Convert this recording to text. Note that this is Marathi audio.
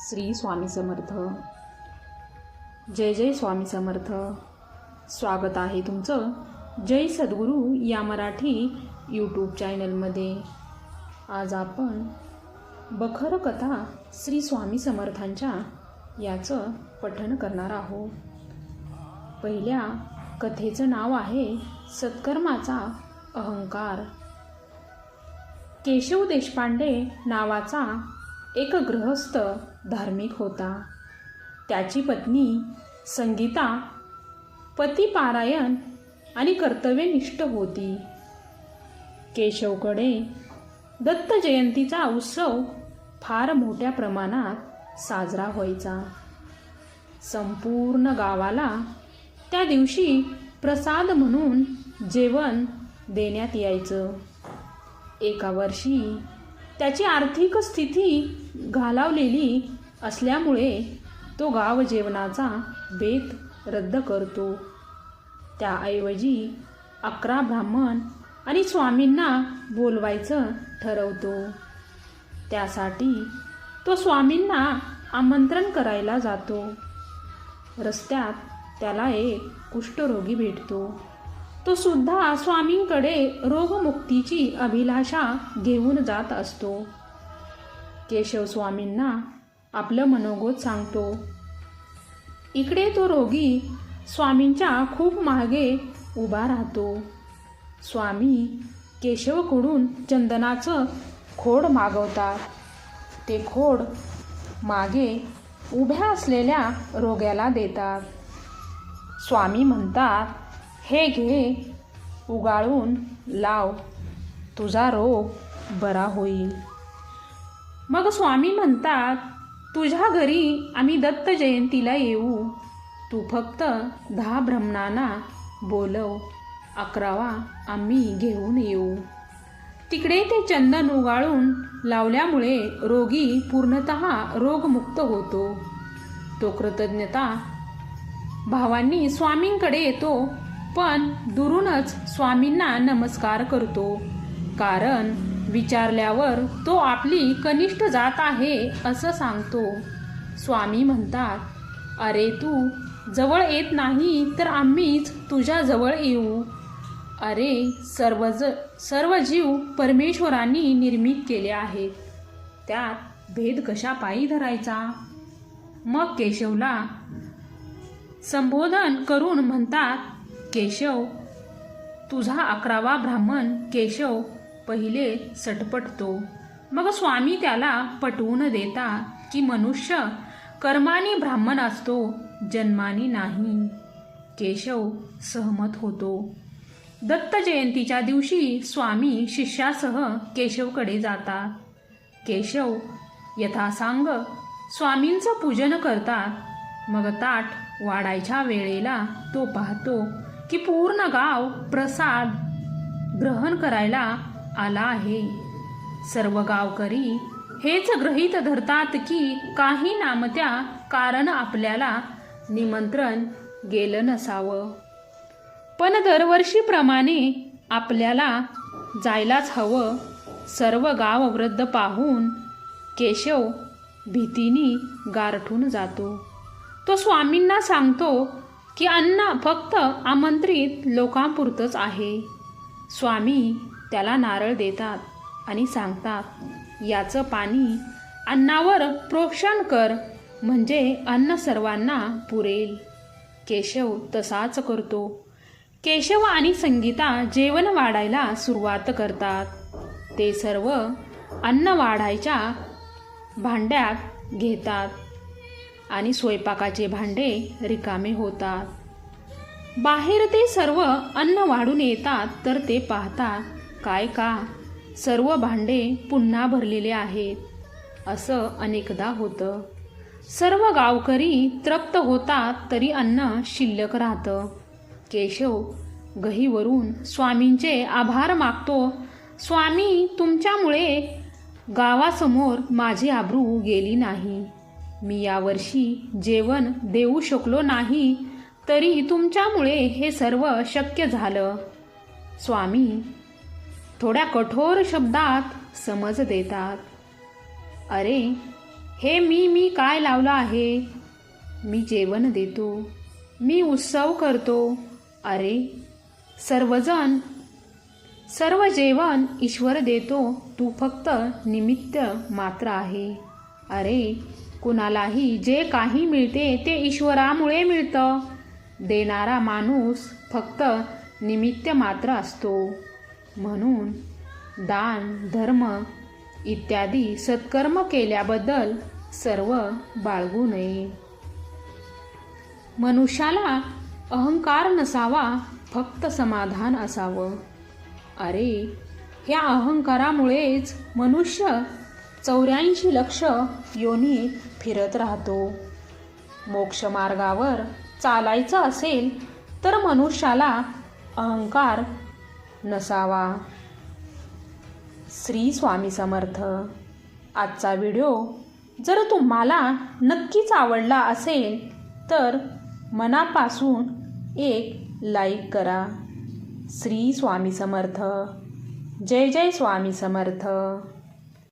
श्री स्वामी समर्थ. जय जय स्वामी समर्थ. स्वागत आहे तुमचं जय सद्गुरू या मराठी यूट्यूब चॅनलमध्ये आज आपण बखर कथा श्री स्वामी समर्थांच्या याचं पठण करणार आहोत. पहिल्या कथेचं नाव आहे सत्कर्माचा अहंकार. केशव देशपांडे नावाचा एक गृहस्थ धार्मिक होता. त्याची पत्नी संगीता पतिपारायण आणि कर्तव्यनिष्ठ होती. केशवकडे दत्त जयंतीचा उत्सव फार मोठ्या प्रमाणात साजरा व्हायचा. संपूर्ण गावाला त्या दिवशी प्रसाद म्हणून जेवण देण्यात यायचं. एका वर्षी त्याची आर्थिक स्थिती घालावलेली असल्यामुळे तो गाव जेवणाचा बेत रद्द करतो. त्याऐवजी अकरा ब्राह्मण आणि स्वामींना बोलवायचं ठरवतो. त्यासाठी तो स्वामींना आमंत्रण करायला जातो. रस्त्यात त्याला एक कुष्ठरोगी भेटतो. तो सुद्धा स्वामींकडे रोगमुक्तीची अभिलाषा घेऊन जात असतो. केशव स्वामींना आपलं मनोगत सांगतो. इकडे तो रोगी स्वामींच्या खूप मागे उभा राहतो. स्वामी केशवकडून चंदनाचं खोड मागवतात. ते खोड मागे उभ्या असलेल्या रोग्याला देतात. स्वामी म्हणतात हे घे उगाळून लाव. तुझा रोग बरा होईल. मग स्वामी म्हणतात तुझ्या घरी आम्ही दत्त जयंतीला येऊ. तू फक्त दहा ब्रह्मणांना बोलव. अकरावा आम्ही घेऊन येऊ. तिकडे ते चंदन उगाळून लावल्यामुळे रोगी पूर्णत रोगमुक्त होतो. तो कृतज्ञता भावांनी स्वामींकडे येतो. पण दुरूनच स्वामींना नमस्कार करतो. कारण विचारल्यावर तो आपली कनिष्ठ जात आहे असं सांगतो. स्वामी म्हणतात अरे तू जवळ येत नाही तर आम्हीच तुझ्याजवळ येऊ. अरे सर्वज सर्व जीव परमेश्वरांनी निर्मित केले आहेत. त्यात भेद कशा पायी धरायचा? मग केशवला संबोधन करून म्हणतात केशव तुझा अकरावा ब्राह्मण केशव पहिले सटपटतो. मग स्वामी त्याला पटवून देता की मनुष्य कर्माने ब्राह्मण असतो जन्मानी नाही. केशव सहमत होतो. दत्त जयंतीच्या दिवशी स्वामी शिष्यासह केशवकडे जातात केशव यथासांग स्वामींचं पूजन करतात. मग ताट वाढायच्या वेळेला तो पाहतो की पूर्ण गाव प्रसाद ग्रहण करायला आला आहे. सर्व गावकरी हेच ग्रहित धरतात की काही नामत्या कारण आपल्याला निमंत्रण गेलं नसावं. पण दरवर्षीप्रमाणे आपल्याला जायलाच हवं. सर्व गाव वृद्ध पाहून केशव भीतीने गारठून जातो. तो स्वामींना सांगतो की अन्न फक्त आमंत्रित लोकांपुरतंच आहे. स्वामी त्याला नारळ देतात आणि सांगतात याचं पाणी अन्नावर प्रोक्षण कर म्हणजे अन्न सर्वांना पुरेल. केशव तसाच करतो. केशव आणि संगीता जेवण वाढायला सुरुवात करतात. ते सर्व अन्न वाढायच्या भांड्यात घेतात. आणि स्वयंपाकाचे भांडे रिकामे होतात. बाहेर ते सर्व अन्न वाढून येतात तर ते पाहतात काय का? सर्व भांडे पुन्हा भरलेले आहेत. असं अनेकदा होतं. सर्व गावकरी तृप्त होतात तरी अन्न शिल्लक राहतं. केशव गहीवरून स्वामींचे आभार मागतो स्वामी तुमच्यामुळे गावासमोर माझी आबरू गेली नाही. मी यावर्षी जेवण देऊ शकलो नाही तरी तुमच्यामुळे हे सर्व शक्य झालं. स्वामी थोड्या कठोर शब्दात समज देतात. अरे हे मी मी काय लावलं आहे? मी जेवण देतो मी उत्सव करतो. अरे सर्वजण सर्व जेवण ईश्वर देतो तू फक्त निमित्त मात्र आहे. अरे कुणालाही जे काही मिळते ते ईश्वरामुळे मिळतं. देणारा माणूस फक्त निमित्त मात्र असतो. म्हणून दान धर्म इत्यादी सत्कर्म केल्याबद्दल सर्व बाळगू नये. मनुष्याला अहंकार नसावा फक्त समाधान असावं. अरे ह्या अहंकारामुळेच मनुष्य चौऱ्याऐंशी लक्ष योनीत फिरत राहतो. मोक्षमार्गावर चालायचं असेल तर मनुष्याला अहंकार नसावा. श्री स्वामी समर्थ आजचा व्हिडिओ जर तुम्हाला नक्कीच आवडला असेल तर मनापासून एक लाईक करा. श्री स्वामी समर्थ जय जय स्वामी समर्थ.